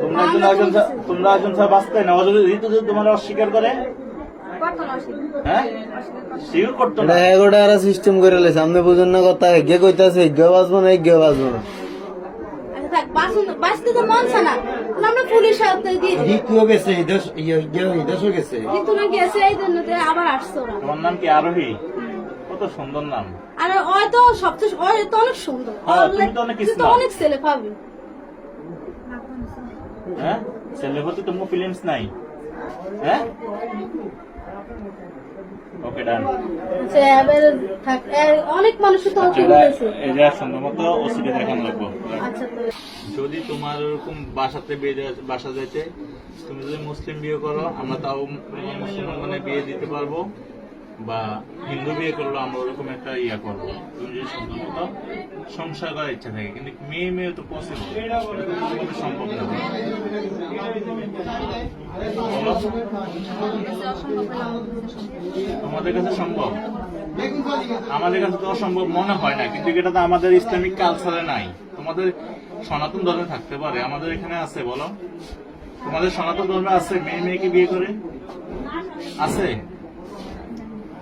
তোমরা একজন একজন তোমরা একজন ছাড়া বাঁচতে না? ও যদি ঋতু যদি তোমার অস্বীকার করে করতো না। অস্বীকার। হ্যাঁ শিওর করতো না? এগোটা আর সিস্টেম করে লেছে। আপনি বুঝুন না কথা। কইতাছে না না। আচ্ছা মন। তোমার নাম কি? আরোহী? কত সুন্দর নাম। আর ওই সবচেয়ে অনেক সুন্দর। হ্যাঁ। অনেক ছেলে পাবি। হ্যাঁ? প্রতি তোমার ফিলিংস নাই। হ্যাঁ? ওকে ডান আচ্ছা, এবার থাক, অনেক মানুষের তো ওকে বলেছে। এই যে সুন্দর মতো ওসিকে দেখানো লাগবো। আচ্ছা তো যদি তোমার ওরকম বাসাতে বিয়ে বাসা যাইতে তুমি যদি মুসলিম বিয়ে করো আমরা তাও মুসলমান মানে বিয়ে দিতে পারব। বা হিন্দু বিয়ে করল আমরা ওরকম একটা ইয়া করব তুমি যদি মতো সংসার করার ইচ্ছা থাকে, কিন্তু মেয়ে মেয়ে তো পসিবল সম্ভব না। তোমাদের কাছে সম্ভব। আমাদের কাছে তো অসম্ভব মনে হয় না, কিন্তু এটা তো আমাদের ইসলামিক কালচারে নাই। তোমাদের সনাতন ধর্মে থাকতে পারে, আমাদের এখানে আছে, বলো। তোমাদের সনাতন ধর্মে আছে মেয়ে মেয়েকে বিয়ে করে? আছে?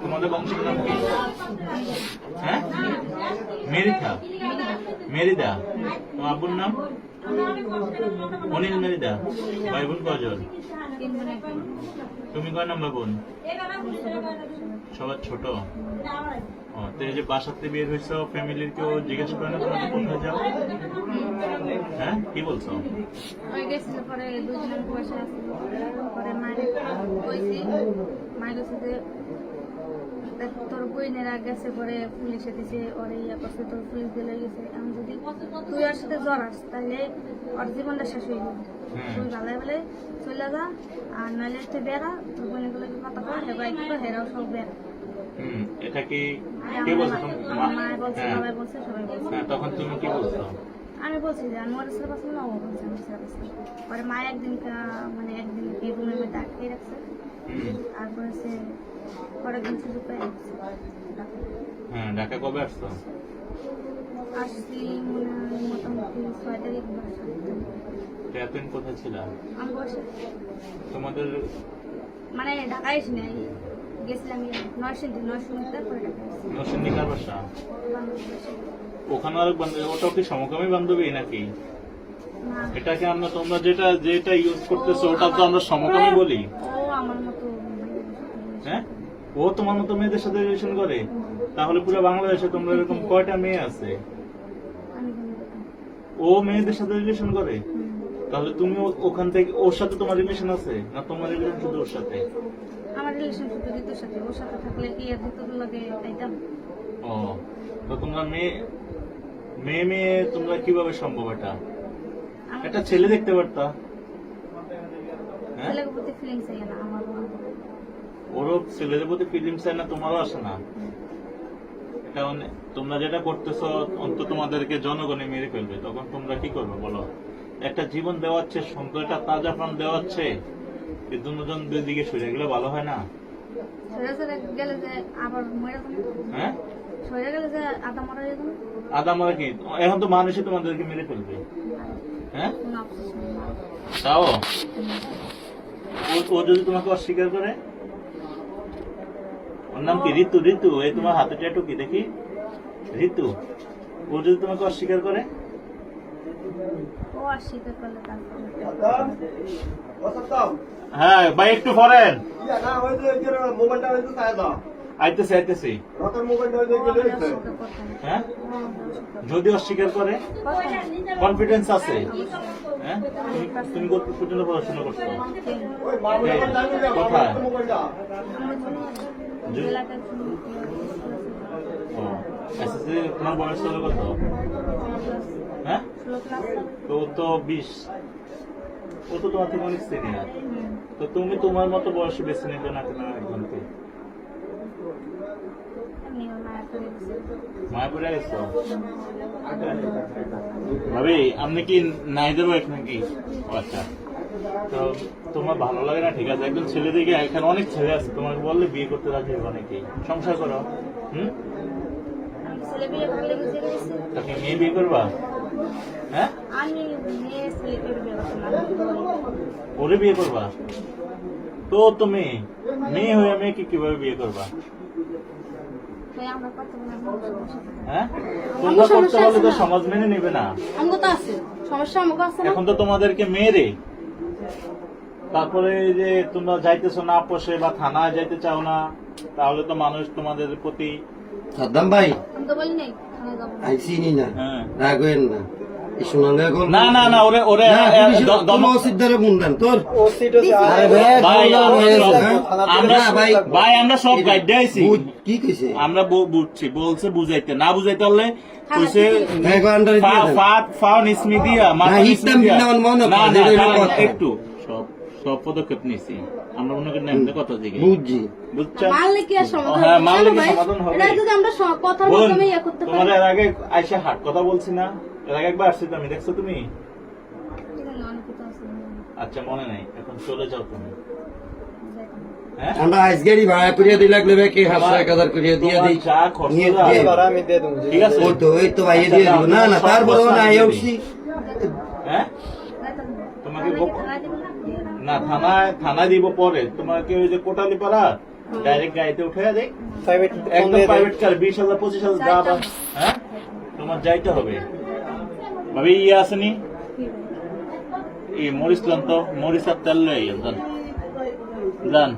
তোমাদের বংশের নাম কি? হ্যাঁ? মেরিথা মেরিদা। তোমার আব্বুর নাম? অনিল মেরিদা। ভাই বোন কজন। তুমি কয় নাম্বার বোন? সবার ছোট? ও, তো এই যে বাসাতে বের হয়েছ, ফ্যামিলির কেউ জিজ্ঞেস করে না তোমাকে কোথায় যাও? হ্যাঁ? কি বলছো? পরে তোর বইনেরা গেছে পরে পুলিশে দিছে ওরে ইয়া করছে তোর পুলিশ দিলে গেছে। আমি যদি তুই ওর সাথে জড়াস তাহলে ওর জীবনটা শেষ হয়ে যাবে। তুই ভালো বলে চলে যা আর নাহলে তুই বেড়া তোর বোনগুলোকে কথা কয় হেবাই কি কয় হেরাও সব বেড়া এটা কি কে বলছো আমার বলছে হ্যাঁ বাবাই বলছে সবাই বলছে। হ্যাঁ তখন তুমি কি বলছো? আমি বলছি যে আমি ওর ছেলে পছন্দ না ও বলছে আমি পছন্দ পরে মা একদিন কা- মানে একদিন কি রুমের মধ্যে আটকে রাখছে। তারপরে সে পরের দিন সুযোগ পেয়ে আসছে হ্যাঁ ঢাকা কবে আসছো? আসছি মোটামুটি ছয় তারিখ এতদিন কোথায় ছিল? আমি বসে। তোমাদের মানে ঢাকায় এসে নাই গেছিলাম নরসিংদী নরসিংদীতে পরে ঢাকায় এসেছি। নরসিংদীকার বাসা? ওখানে আরেক বান্ধবী ওটাও কি সমকামী বান্ধবী নাকি? এটাকে আমরা তোমরা যেটা যেটা ইউজ করতেছো ওটা তো আমরা সমকামী বলি। ও আমার মতো হ্যাঁ? ও তোমার মতো মেয়েদের সাথে রিলেশন করে তাহলে পুরো বাংলাদেশে তোমরা এরকম কয়টা মেয়ে আছে। ও মেয়েদের সাথে রিলেশন করে? তাহলে তুমি ওখান থেকে ওর সাথে তোমার রিলেশন আছে না তোমার রিলেশন শুধু ওর সাথে? আমার রিলেশন শুধু ঋতুর সাথে। ওর সাথে থাকলে কি আর ঋতুর লাগে তাইতাম? ও তো তোমরা মেয়ে মেয়ে মেয়ে তোমরা কীভাবে সম্ভব এটা? একটা ছেলে দেখতে পারতা। হ্যাঁ ছেলের প্রতি ফিলিংস না আমার ওরও ছেলেদের প্রতি ফিলিংস চায় না তোমারও আসে না। অনে- তোমরা যেটা করতেছো অন্ত তোমাদেরকে জনগণে মেরে ফেলবে। তখন তোমরা কি করবে বলো? একটা জীবন দেওয়াচ্ছে সুন্দরটা তাজা প্রাণ দেওয়াচ্ছে এই দুজন দুই দিকে সরে গেলে ভালো হয় না? হ্যাঁ? আদা মরা কি? এখন তো মানুষই তোমাদেরকে মেরে ফেলবে। হ্যাঁ? তাও? ও যদি তোমাকে অস্বীকার করে ওর নাম কি? ঋতু ঋতু। এই তোমার হাতে ট্যাটু কি দেখি? ঋতু। ও যদি তোমাকে অস্বীকার করে? হ্যাঁ ভাই একটু ফরেন মোবাইলটা দাও। আইতেছি আইতেছি। না হ্যাঁ ও স্বীকার যদি অস্বীকার করে? কনফিডেন্স আছে? হ্যাঁ। তুমি কত পর্যন্ত পড়াশোনা করছ। কোথায়? এসএসসি তোমার বয়স হলো কত? হ্যাঁ? তো ও তো বিশ। ও তো তোমার থেকে অনেক সিনিয়র তো তুমি তোমার মতো বয়সে বেছে নিবে না কেন একজনকে নিয়ম মায়া করে দিছে মায়াপুরে গেছো ভাবি, আপনি কি নাইদের ওয়াইফ নাকি আচ্ছা। তো তোমার ভালো লাগে না? ঠিক আছে, একজন ছেলে দিকে এখানে অনেক ছেলে আছে, তোমাকে বললে বিয়ে করতে রাজি হবে অনেকেই। সংসার করো। হুম? তাকে মেয়ে বিয়ে করবা? হ্যাঁ? ওরে বিয়ে করবা? তো তুমি মেয়ে হয়ে মেয়েকে কীভাবে বিয়ে করবা? হ্যাঁ? তোমরা করতে বলে তো সমাজ মেনে নেবে না। তো আছে সমস্যা আমাকে আছে এখন তো তোমাদেরকে মেরে তারপরে যে তোমরা যাইতেছো না আপোষে বা থানায় যাইতে চাও না তাহলে তো মানুষ তোমাদের প্রতি সাদ্দাম ভাই আমি তো বলি নাই থানায় যাব না। না হ্যাঁ। রাগ না। না না না ওরে ওরে তোর। ভাই, হয়ে আমরা- হ্যাঁ? আমরা না, ভাই, ভাই আমরা সব গাইড দিয়েছি। কি কইছে? আমরা বুঝছি বলছে বুঝাইতে। না বুঝাইতে পারলে কইছে হ্যাঁ। ফাত ফাও নিসমি দিয়া মাথা নিসমি দিয়া। না হলো কথা। একটু। সব সব পদক্ষেপ নিছি আমরা মনে করি কথা দিকে বুঝছি। বুঝছেন? মারলে কি আর সমাধান হ্যাঁ, হবে? মারলে কি ভাই, সমাধান হবে? এটা যদি আমরা কথার মাধ্যমে ইয়ে করতে পারি। এর আগে আইসা হাট কথা বলছি না? এর আগে একবার আসছি আমি দেখছ তুমি? আচ্ছা মনে নাই। এখন চলে যাও তুমি। হ্যাঁ? আমরা আজকেরই ভাড়া করিয়া দিই লাগলে কি হাজার এক হাজার করিয়া দিয়ে তোমার দিই। যা খরচ নিয়ে যায়, দিয়ে ঠিক আছে? ওই তো ওই তো ভাইয়ে দিয়ে দিব। না না তারপরে না আই উঠছি হ্যাঁ তোমাকে থানায় বক- কি থানায় দিবে না? দিবে না। না থানায় থানায় দিব পরে। তোমাকে ওই যে কোটালি পাড়া ডাইরেক্ট গাড়িতে উঠে দেয় একদম প্রাইভেট কার বিশ হাজার পঁচিশ হাজার হ্যাঁ? তোমার যাইতে হবে। ভাবি ইয়ে আসেনি এই মরিচ লন তো মরিচ আর তেল লই যান যান